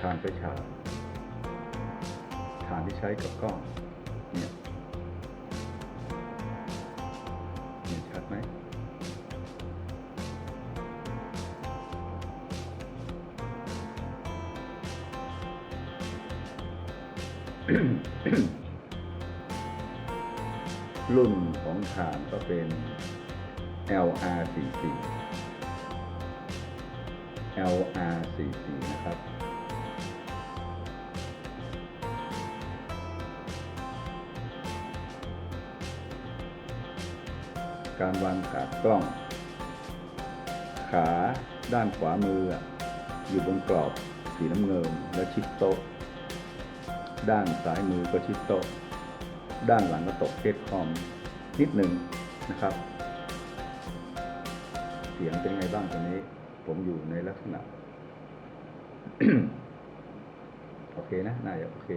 ฐานไฟฉายฐานที่ใช้กับกล้องเนี่ยเห็นชัดไหมรุ่นของฐานก็เป็น LR44 LR44 นะครับ การวางกาดกล้อง ขาด้านขวามือ อยู่บนกรอบสีน้ำเงินและชิดโต๊ะ ด้านซ้ายมือก็ชิดโต๊ะ ด้านหลังก็ตกเกตคอมนิดหนึ่งนะครับ เสียงเป็นไงบ้างตอนนี้ ผมอยู่ในลักษณะ โอเคนะ น่าจะโอเค